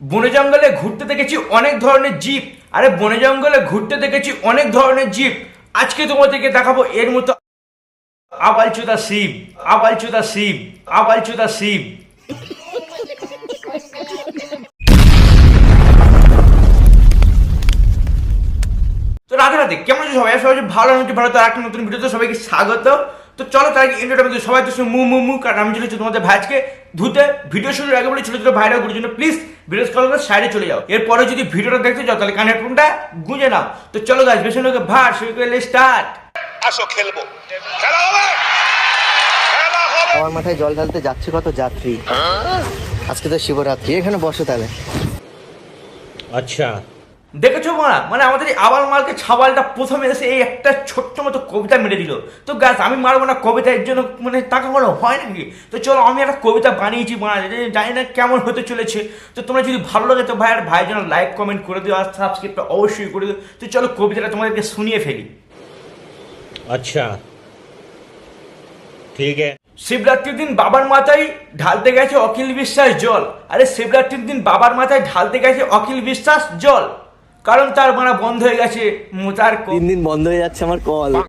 বনে জঙ্গলে ঘুরতে দেখেছি অনেক ধরনের জীব। আরে, বনে জঙ্গলে ঘুরতে দেখেছি অনেক ধরনের জীব। আজকে তোমাদেরকে দেখাবো এর মতো আবালচুদা শিব আবালচুদা শিব আবালচুদা শিব। তো রাধে রাধে, কেমন আছো সবাই? সবাই ভালো আমি ভালো তো একটা নতুন ভিডিওতে সবাইকে স্বাগত। তো চলো তার ইন্টারভিউ সবাই তো মু মু মু কারণ আমি চলেছি তোমাদের ভাইজকে ধুতে। ভিডিও শুরুর আগে বলে ছোট ছোট ভাইরা গুলোর জন্য প্লিজ ভিডিও কল সাইডে চলে যাও। এরপরে যদি ভিডিওটা দেখতে যাও তাহলে কানের ফোনটা গুঁজে নাও। তো চলো গাছ বেশি লোকে ভার শুরু করে স্টার্ট আসো খেলব। খেলা হবে! আমার মাথায় জল ঢালতে যাচ্ছে কত যাত্রী? হ্যাঁ? আজকে তো শিবরাত্রি এখানে বসো তাহলে। আচ্ছা। দেখেছ মারা মানে আমাদের আবার মালকে ছাবালটা প্রথমে এসে এই একটা ছোট্ট মতো কবিতা মেরে দিল। তো গাছ আমি মারবো না কবিতার জন্য মানে টাকা কোনো হয় নাকি তো চলো আমি একটা কবিতা বানিয়েছি মারা জানি না কেমন হতে চলেছে। তো তোমরা যদি ভালো লাগে তো ভাই আর ভাই জন্য লাইক কমেন্ট করে দিও আর সাবস্ক্রাইবটা অবশ্যই করে দিও। তো চলো কবিতাটা তোমাদেরকে শুনিয়ে ফেলি। আচ্ছা। ঠিক আছে। শিবরাত্রির দিন বাবার মাথায় ঢালতে গেছে অখিল বিশ্বাস জল। আরে শিবরাত্রির দিন বাবার মাথায় ঢালতে গেছে অখিল বিশ্বাস জল। কারণ তার মারা বন্ধ হয়ে গেছে। মোতার কো- তিন দিন বন্ধ হয়ে যাচ্ছে আমার কল।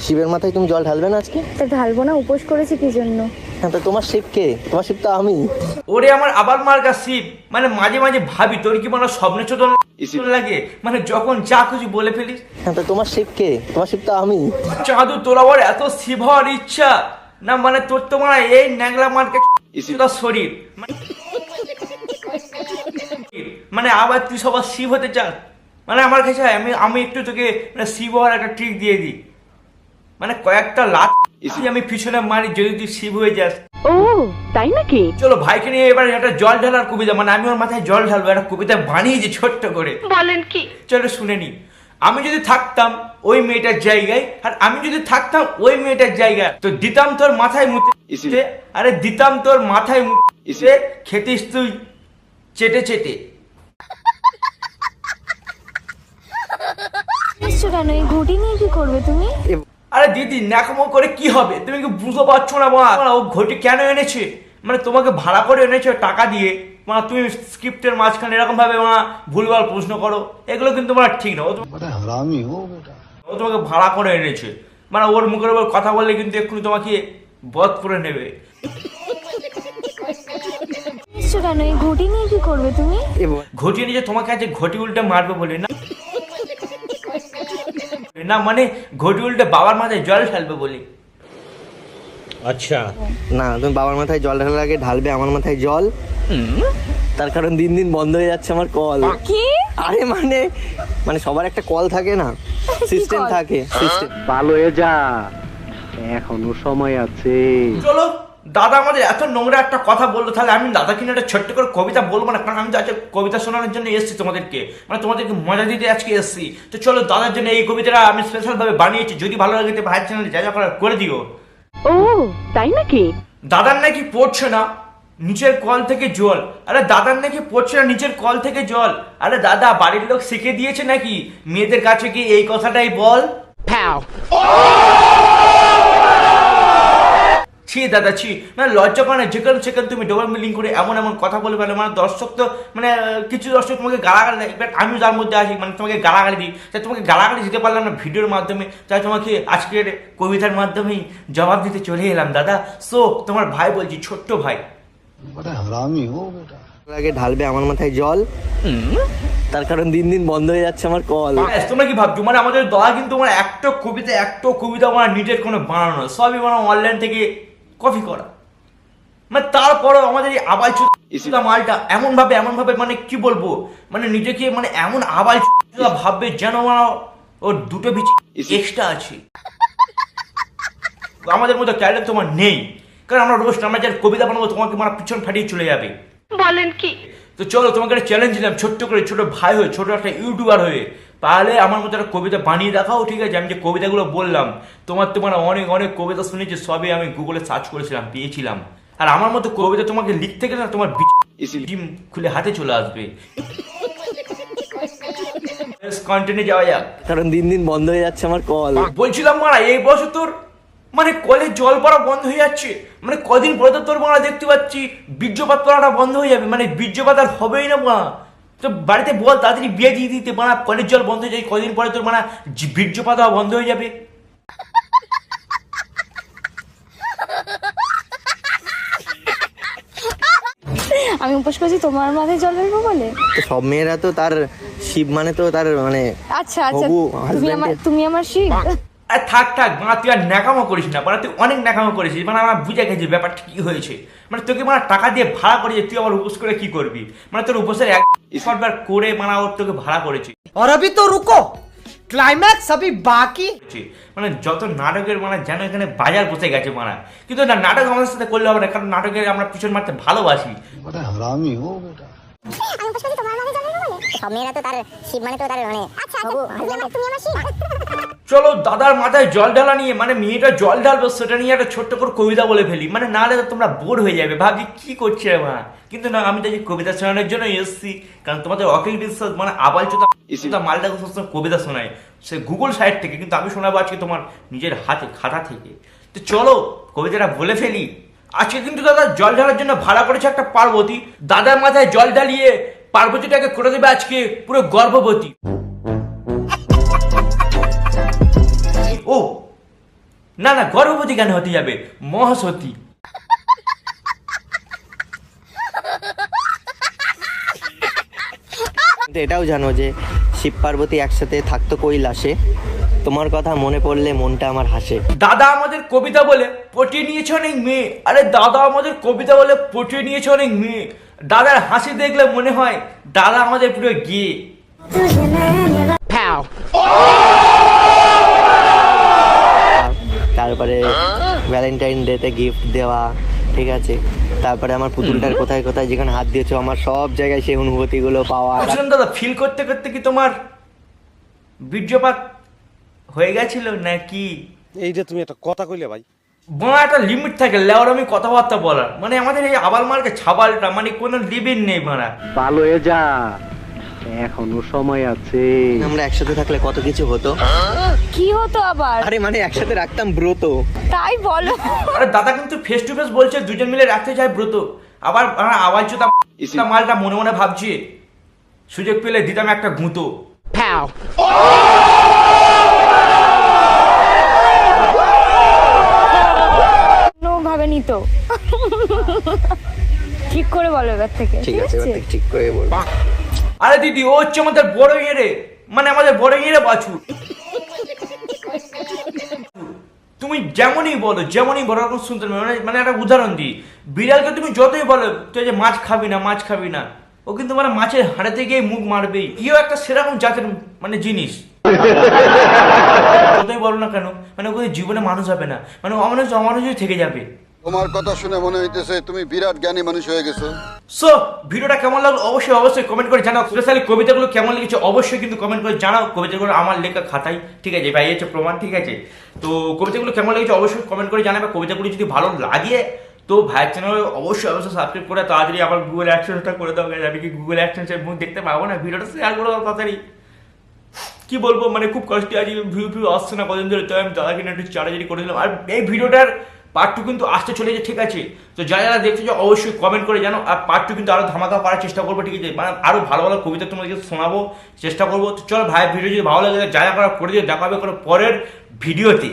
শিবের মাথায় তুমি জল ঢালবে না আজকে? তা ঢালবো না উপোস করেছি কি জন্য? হ্যাঁ তো তোমার শিব কে? তোমার শিব তো আমি। ওরে আমার আবার মার্কা শিব। মানে মাঝে মাঝে ভাবি তোর কি মানে স্বপ্নে ছোট লাগে? মানে যখন যা কিছু বলে ফেলিস। হ্যাঁ তো তোমার শিব কে? তোমার শিব তো আমি। চাঁদু তোর আবার এত শিব হওয়ার ইচ্ছা। না মানে তোর তো মানে এই ন্যাংলা মার্কা তোর শরীর। মানে- মানে আবার তুই সবার শিব হতে চাস? মানে আমার কাছে আমি আমি একটু তোকে মানে শিব হওয়ার একটা ট্রিক দিয়ে দিই। মানে কয়েকটা লাখ আমি পিছনে মারি যদি তুই শিব হয়ে যাস। ও তাই নাকি? চলো ভাইকে নিয়ে এবার একটা জল ঢালার কবিতা। মানে আমি ওর মাথায় জল ঢালবো একটা কবিতা বানিয়েছি ছোট্ট করে। বলেন কি? চলো শুনে নি। আমি যদি থাকতাম ওই মেয়েটার জায়গায় আর আমি যদি থাকতাম ওই মেয়েটার জায়গায় তো দিতাম তোর মাথায় মুতে আরে দিতাম তোর মাথায় মুতে খেতিস তুই। চেটে চেটে। কেন? এই ঘুটি নিয়ে কি করবে তুমি? আরে দিদি ন্যাকমো করে কি হবে? তুমি কি বুঝতে পারছ না মা? ও ঘটি কেন এনেছে? মানে তোমাকে ভাড়া করে এনেছে টাকা দিয়ে? মা তুমি স্ক্রিপ্টের মাঝখানে এরকম ভাবে মা ভুলভাল প্রশ্ন করো। এগুলো কিন্তু তোমার ঠিক না। ও তোমাকে ভাড়া করে এনেছে। মানে ওর মুখের উপর কথা বললে কিন্তু এক্ষুনি তোমাকে বদ করে নেবে। ঘটি নিয়ে কি করবে তুমি? ঘটি নিয়ে তোমাকে আজ ঘটি উল্টে মারবে বলে না? না মানে ঘটি উল্টে বাবার মাথায় জল ঢালবে বলি। আচ্ছা। না তুমি বাবার মাথায় জল ঢালার আগে ঢালবে আমার মাথায় জল। তার কারণ দিন দিন বন্ধ হয়ে যাচ্ছে আমার কল। কি? আরে মানে মানে সবার একটা কল থাকে না? সিস্টেম থাকে সিস্টেম ভালো হয়ে যা। এখনও সময় আছে। চলো দাদা আমাদের এত নোংরা একটা কথা বলল তাহলে আমি দাদা নিয়ে একটা ছোট্ট করে কবিতা বলব না কারণ আমি আজকে কবিতা শোনানোর জন্য এসেছি তোমাদেরকে। মানে তোমাদেরকে মজা দিতে আজকে এসেছি। তো চলো দাদার জন্য এই কবিতাটা আমি স্পেশাল ভাবে বানিয়েছি যদি ভালো লাগে তো ভাইয়ের চ্যানেলে যা যা করার করে দিও। ও তাই নাকি? দাদার নাকি পড়ছে না? নিচের কল থেকে জল। আরে দাদার নাকি পড়ছে না নিচের কল থেকে জল? আরে দাদা বাড়ির লোক শিখে দিয়েছে নাকি? মেয়েদের কাছে কি এই কথাটাই বল? ছি দাদা ছি। মানে লজ্জা করে না যেখানে সেখানে তুমি ডবল মিলিং করে এমন এমন কথা বলে ফেলো মানে দর্শক তো মানে কিছু দর্শক তোমাকে গালাগালি দেয়। এবার আমি যার মধ্যে আছি মানে তোমাকে গালাগালি দিই। তাই তোমাকে গালাগালি দিতে পারলাম না ভিডিওর মাধ্যমে। তাই তোমাকে আজকের কবিতার মাধ্যমেই জবাব দিতে চলে এলাম দাদা। সো তোমার ভাই বলছি ছোট্ট ভাই। আগে ঢালবে আমার মাথায় জল। তার কারণ দিন দিন বন্ধ হয়ে যাচ্ছে আমার কল। ব্যাস, তোমরা কি ভাবছ? মানে আমাদের দয়া কিন্তু আমার একটা কবিতা একটা কবিতা আমার নিজের কোনো বানানো সবই মানে অনলাইন থেকে কপি করা। মানে তারপরেও আমাদের এই আবাল চুদা মালটা এমন ভাবে এমন ভাবে মানে কি বলব? মানে নিজেকে মানে এমন আবাল চুদা ভাববে যেন ওর দুটো বিচি এক্সট্রা আছে। আমাদের মধ্যে ট্যালেন্ট তোমার নেই। কারণ আমরা রোজ আমরা যার কবিতা বানাবো তোমাকে মানে পিছন ফাটিয়ে চলে যাবে। বলেন কি? তো চলো তোমাকে একটা চ্যালেঞ্জ দিলাম ছোট্ট করে ছোট ভাই হয়ে ছোট একটা ইউটিউবার হয়ে। তাহলে আমার মতো একটা কবিতা বানিয়ে দেখাও ঠিক আছে? আমি যে কবিতাগুলো বললাম তোমার তোমার অনেক অনেক কবিতা শুনেছি সবই আমি গুগলে সার্চ করেছিলাম পেয়েছিলাম। আর আমার মতো কবিতা তোমাকে লিখতে গেলে না তোমার ডিম খুলে হাতে চলে আসবে। কন্টেন্টে যাওয়া যাক। কারণ দিন দিন বন্ধ হয়ে যাচ্ছে আমার কল বলছিলাম মারা এই বছর তোর মানে কলে জল পড়া বন্ধ হয়ে যাচ্ছে। মানে কদিন পরে তো তোর মারা দেখতে পাচ্ছি বীর্যপাত পড়াটা বন্ধ হয়ে যাবে। মানে বীর্যপাত আর হবেই না মা। তো বাড়িতে বল তাড়াতাড়ি বিয়ে দিয়ে দিতে মানা কলের জল বন্ধ হয়ে যায় কদিন পরে তোর মানা বীর্যপাত হওয়া বন্ধ হয়ে যাবে। আমি উপোস করেছি তোমার মাথায় জল ঢালবো বলে? সব মেয়েরা তো তার শিব মানে তো তার মানে আচ্ছা আচ্ছা তুমি আমার তুমি আমার শিব? আর থাক থাক মানে তুই আর ন্যাকামো করিস না মানে তুই অনেক ন্যাকামো করেছিস মানে আমরা বুঝে গেছি ব্যাপারটা কি হয়েছে। মানে তোকে মানে টাকা দিয়ে ভাড়া করেছে তুই আবার উপোস করে কি করবি? মানে তোর উপোসের এক শটবার করে মানে ওর তোকে ভাড়া করেছে और अभी तो रुको क्लाइमैक्स अभी बाकी হচ্ছে। মানে যত নাটকের মানে যেন এখানে বাজার বসে গেছে মানে কিন্তু না নাটক আমাদের সাথে করলে হবে না কারণ নাটকের আমরা পিছন মারতে ভালোবাসি সব মেয়েরা তো তার শিব মানে তো তার মানে আমার শিব। চলো দাদার মাথায় জল ঢালা নিয়ে মানে মেয়েটা জল ঢালবে সেটা নিয়ে একটা ছোট্ট করে কবিতা বলে ফেলি। মানে নাহলে তো তোমরা বোর হয়ে যাবে। ভাবি কি করছে মা? কিন্তু না আমি তো এই কবিতা শোনানোর জন্য এসেছি। কারণ তোমাদের অখিল বিশ্বাস মানে আবাল চোতা মালটাকে সবসময় কবিতা শোনায়। সে গুগল সাইট থেকে কিন্তু আমি শোনাবো আজকে তোমার নিজের হাতে খাতা থেকে। তো চলো কবিতাটা বলে ফেলি। আজকে কিন্তু দাদা জল ঢালার জন্য ভাড়া করেছে একটা পার্বতী। দাদার মাথায় জল ঢালিয়ে পার্বতীটাকে করে দেবে আজকে পুরো গর্ভবতী। ও না না গর্ভবতী কেন হতে যাবে? মহাসতী। এটাও জানো যে শিব পার্বতী একসাথে থাকতো কৈলাসে। তোমার কথা মনে পড়লে মনটা আমার হাসে। দাদা আমাদের কবিতা বলে পটিয়ে নিয়েছে অনেক মেয়ে। আরে দাদা আমাদের কবিতা বলে পটিয়ে নিয়েছে অনেক মেয়ে। দাদার হাসি দেখলে মনে হয় দাদা আমাদের পুরো গিয়ে। তারপরে ভ্যালেন্টাইন ডেতে গিফট দেওয়া ঠিক আছে? তারপরে আমার পুতুলটার কোথায় কোথায় যেখানে হাত দিয়েছ আমার সব জায়গায় সেই অনুভূতিগুলো পাওয়া। বলছিলাম দাদা ফিল করতে করতে কি তোমার বীর্যপাত হয়ে গেছিল নাকি? এইটা তুমি একটা কথা কইলে ভাই বাঁ একটা লিমিট থাকে লেওয়ার আমি কথাবার্তা বলার। মানে আমাদের এই আবাল মার্কে ছাবালটা মানে কোনো লিমিট নেই মারা। ভালো হয়ে যা। এখনও সময় আছে। আমরা একসাথে থাকলে কত কিছু হতো? কি হতো আবার? আরে মানে একসাথে রাখতাম ব্রত। তাই বলো। আরে দাদা কিন্তু ফেস টু ফেস বলছে দুজন মিলে রাখতে চায় ব্রত। আবার আমার আওয়াজ মালটা মনে মনে ভাবছে সুযোগ পেলে দিতাম একটা গুঁতো। ভাবে নিত। ঠিক করে বলো এবার থেকে ঠিক আছে এবার ঠিক করে বলব আরে দিদি ও হচ্ছে আমাদের বড় ইয়ে মানে আমাদের বড় ইয়ে বাছু তুমি যেমনই বলো যেমনই বলো ওরকম শুনতে মানে মানে একটা উদাহরণ দিই। বিড়ালকে তুমি যতই বলো তুই যে মাছ খাবি না মাছ খাবি না ও কিন্তু মানে মাছের হাড়াতে গিয়ে মুখ মারবেই। ইও একটা সেরকম জাতের মানে জিনিস। যতই বলো না কেন? মানে ও জীবনে মানুষ হবে না। মানে অমানুষ অমানুষই থেকে যাবে। তোমার কথা শুনে মনে হইতেছে তুমি বিরাট জ্ঞানী মানুষ হয়ে গেছো। সো ভিডিওটা কেমন লাগল? অবশ্যই অবশ্যই কমেন্ট করে জানাও। স্পেশালি কবিতাগুলো কেমন লেগেছে? অবশ্যই কিন্তু কমেন্ট করে জানাও। কবিতাগুলো আমার লেখা খাতায়। ঠিক আছে ভাই এই হচ্ছে প্রমাণ। ঠিক আছে। তো কবিতাগুলো কেমন লেগেছে? অবশ্যই কমেন্ট করে জানাবে। কবিতাগুলো যদি ভালো লাগে তো ভাইয়ের চ্যানেল অবশ্যই অবশ্যই সাবস্ক্রাইব করে তাড়াতাড়ি আবার গুগল অ্যাকশনটা করে দাও। আমি কি গুগল অ্যাকশনের মুখ দেখতে পাবো না? ভিডিওটা শেয়ার করে দাও তাড়াতাড়ি। কি বলব মানে খুব কষ্টে আজ ভিউ ভিউ আসছে না কদিন ধরে তো আমি দাদাকে না একটু চাড়াচাড়ি করে দিলাম। আর এই ভিডিওটার পার্ট টু কিন্তু আসতে চলেছে, ঠিক আছে? তো যারা যারা দেখছে, যে অবশ্যই কমেন্ট করে জানো, আর পার্ট টু কিন্তু আরও ধামাকা করার চেষ্টা করব, ঠিক আছে? মানে আরও ভালো ভালো কবিতা তোমাদেরকে শোনাবো, চেষ্টা করব। তো চলো ভাই, ভিডিও যদি ভালো লাগে যা যা করা করে দিয়ে দেখা হবে পরের ভিডিওতে।